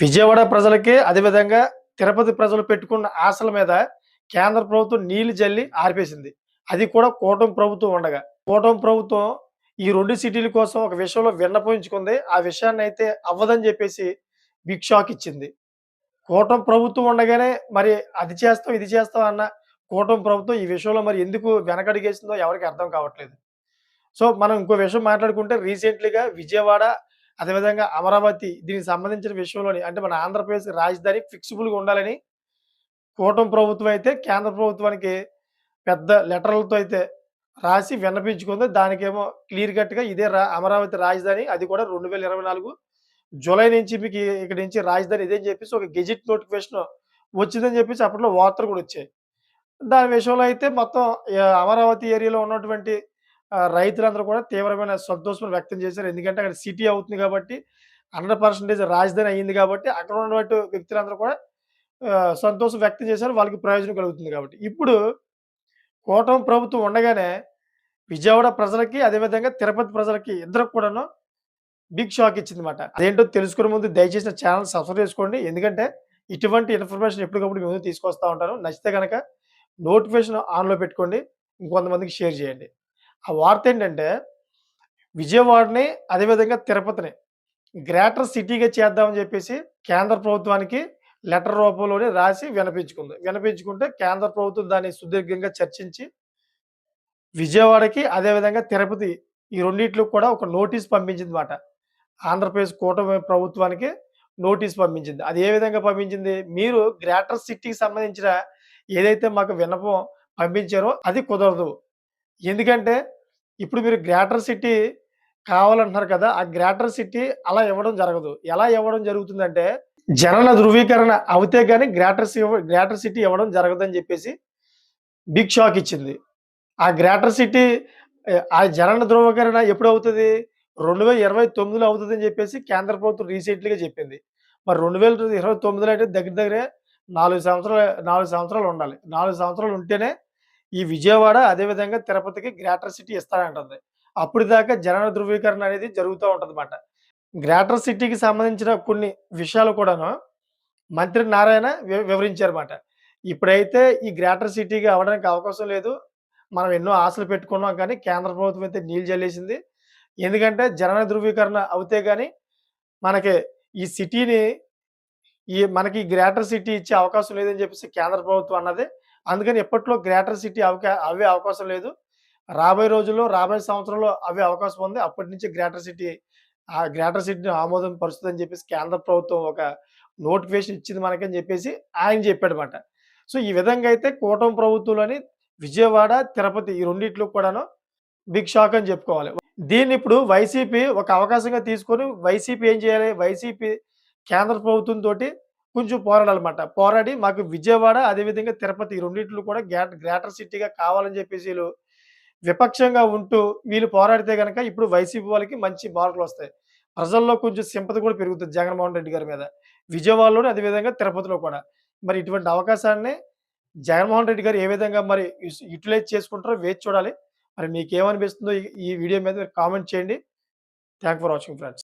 విజయవాడ ప్రజలకి అదేవిధంగా తిరుపతి ప్రజలు పెట్టుకున్న ఆశల మీద కేంద్ర ప్రభుత్వం నీళ్ళు జల్లి ఆర్పేసింది. అది కూడా కూటమి ప్రభుత్వం ఉండగా. కూటమి ప్రభుత్వం ఈ రెండు సిటీల కోసం ఒక విషయంలో విన్నపించుకుంది ఆ విషయాన్ని అయితే అవ్వదని చెప్పేసి బిగ్ షాక్ ఇచ్చింది. కూటమి ప్రభుత్వం ఉండగానే మరి అది చేస్తాం ఇది చేస్తాం అన్న కూటమి ప్రభుత్వం ఈ విషయంలో మరి ఎందుకు వెనకడిగేసిందో ఎవరికి అర్థం కావట్లేదు. సో మనం ఇంకో విషయం మాట్లాడుకుంటే రీసెంట్లీగా విజయవాడ అదేవిధంగా అమరావతి దీనికి సంబంధించిన విషయంలోని అంటే మన ఆంధ్రప్రదేశ్ రాజధాని ఫిక్సిబుల్గా ఉండాలని కూటమి ప్రభుత్వం అయితే కేంద్ర ప్రభుత్వానికి పెద్ద లెటర్లతో అయితే రాసి విన్నపించుకుంది. దానికేమో క్లియర్ కట్గా ఇదే రా అమరావతి రాజధాని అది కూడా రెండు వేల ఇరవై నాలుగు జూలై నుంచి మీకు ఇక్కడ నుంచి రాజధాని ఇదే అని చెప్పేసి ఒక గెజిట్ నోటిఫికేషన్ వచ్చిందని చెప్పేసి అప్పట్లో వార్తలు కూడా వచ్చాయి. దాని విషయంలో అయితే మొత్తం అమరావతి ఏరియాలో ఉన్నటువంటి రైతులందరూ కూడా తీవ్రమైన సంతోషం వ్యక్తం చేశారు. ఎందుకంటే అక్కడ సిటీ అవుతుంది కాబట్టి హండ్రెడ్ పర్సెంటేజ్ రాజధాని అయ్యింది కాబట్టి అక్కడ ఉన్నటువంటి వ్యక్తులందరూ కూడా సంతోషం వ్యక్తం చేశారు. వాళ్ళకి ప్రయోజనం కలుగుతుంది కాబట్టి. ఇప్పుడు కూటమి ప్రభుత్వం ఉండగానే విజయవాడ ప్రజలకి అదేవిధంగా తిరుపతి ప్రజలకి ఇద్దరికి కూడాను బిగ్ షాక్ ఇచ్చింది అనమాట అదేంటో తెలుసుకునే ముందు దయచేసి ఛానల్ సబ్స్క్రైబ్ చేసుకోండి. ఎందుకంటే ఇటువంటి ఇన్ఫర్మేషన్ ఎప్పటికప్పుడు మేము తీసుకొస్తూ ఉంటాను. నచ్చితే కనుక నోటిఫికేషన్ ఆన్లో పెట్టుకోండి. ఇంకొంతమందికి షేర్ చేయండి. ఆ వార్త ఏంటంటే విజయవాడని అదేవిధంగా తిరుపతిని గ్రేటర్ సిటీగా చేద్దామని చెప్పేసి కేంద్ర ప్రభుత్వానికి లెటర్ రూపంలోనే రాసి వినపించుకుంది. వినపించుకుంటే కేంద్ర ప్రభుత్వం దాన్ని సుదీర్ఘంగా చర్చించి విజయవాడకి అదేవిధంగా తిరుపతి ఈ రెండింటిలో కూడా ఒక నోటీస్ పంపించింది మాట ఆంధ్రప్రదేశ్ కూటమి ప్రభుత్వానికి నోటీస్ పంపించింది. అది ఏ విధంగా పంపించింది? మీరు గ్రేటర్ సిటీకి సంబంధించిన ఏదైతే మాకు విన్నపం పంపించారో అది కుదరదు. ఎందుకంటే ఇప్పుడు మీరు గ్రేటర్ సిటీ కావాలంటున్నారు కదా ఆ గ్రేటర్ సిటీ అలా ఇవ్వడం జరగదు. ఎలా ఇవ్వడం జరుగుతుందంటే జనన ధృవీకరణ అవుతే కానీ గ్రేటర్ గ్రేటర్ సిటీ ఇవ్వడం జరగదని చెప్పేసి బిగ్ షాక్ ఇచ్చింది. ఆ గ్రేటర్ సిటీ ఆ జనన ధృవీకరణ ఎప్పుడు అవుతుంది? రెండు వేల ఇరవై తొమ్మిదిలో అవుతుందని చెప్పేసి కేంద్ర ప్రభుత్వం రీసెంట్లీగా చెప్పింది. మరి రెండు వేల ఇరవై తొమ్మిదిలో అయితే దగ్గర దగ్గరే నాలుగు సంవత్సరాలు నాలుగు సంవత్సరాలు ఉండాలి. నాలుగు సంవత్సరాలు ఉంటేనే ఈ విజయవాడ అదేవిధంగా తిరుపతికి గ్రేటర్ సిటీ ఇస్తానంటుంది అప్పుడు దాకా జనన ధృవీకరణ అనేది జరుగుతూ ఉంటుంది అన్నమాట గ్రేటర్ సిటీకి సంబంధించిన కొన్ని విషయాలు కూడాను మంత్రి నారాయణ వి- వివరించారన్నమాట. ఇప్పుడైతే ఈ గ్రేటర్ సిటీకి అవ్వడానికి అవకాశం లేదు. మనం ఎన్నో ఆశలు పెట్టుకున్నాం కానీ కేంద్ర ప్రభుత్వం అయితే నీళ్ళు జల్లేసింది. ఎందుకంటే జనన ధృవీకరణ అవుతే కానీ మనకి ఈ సిటీని ఈ మనకి గ్రేటర్ సిటీ ఇచ్చే అవకాశం లేదని చెప్పేసి కేంద్ర ప్రభుత్వం అన్నది అందుకని ఎప్పట్లో గ్రేటర్ సిటీ అవకా అవే అవకాశం లేదు. రాబోయే రోజుల్లో రాబోయే సంవత్సరంలో అవే అవకాశం ఉంది. అప్పటి నుంచి గ్రేటర్ సిటీ ఆ గ్రేటర్ సిటీని ఆమోదం పరుస్తుందని చెప్పేసి కేంద్ర ప్రభుత్వం ఒక నోటిఫికేషన్ ఇచ్చింది మనకని చెప్పేసి ఆయన చెప్పాడనమాట సో ఈ విధంగా అయితే కూటమి ప్రభుత్వంలోని విజయవాడ తిరుపతి ఈ రెండిట్లో కూడాను బిగ్ షాక్ అని చెప్పుకోవాలి. దీన్ని ఇప్పుడు వైసీపీ ఒక అవకాశంగా తీసుకొని వైసీపీ ఏం చేయాలి? వైసీపీ కేంద్ర ప్రభుత్వం తోటి కొంచెం పోరాడాలన్నమాట. పోరాడి మాకు విజయవాడ అదేవిధంగా తిరుపతి ఈ కూడా గ్రేట్ గ్రేటర్ సిటీగా కావాలని చెప్పేసి వీళ్ళు విపక్షంగా ఉంటూ వీళ్ళు పోరాడితే కనుక ఇప్పుడు వైసీపీ వాళ్ళకి మంచి మార్కులు వస్తాయి. ప్రజల్లో కొంచెం సింపతి కూడా పెరుగుతుంది జగన్మోహన్ రెడ్డి గారి మీద. విజయవాడలోనే అదేవిధంగా తిరుపతిలో కూడా. మరి ఇటువంటి అవకాశాన్ని జగన్మోహన్ రెడ్డి గారు ఏ విధంగా మరి యూటిలైజ్ చేసుకుంటారో వేచి చూడాలి. మరి మీకేమనిపిస్తుందో ఈ ఈ వీడియో మీద మీరు కామెంట్ చేయండి. Thank for watching friends.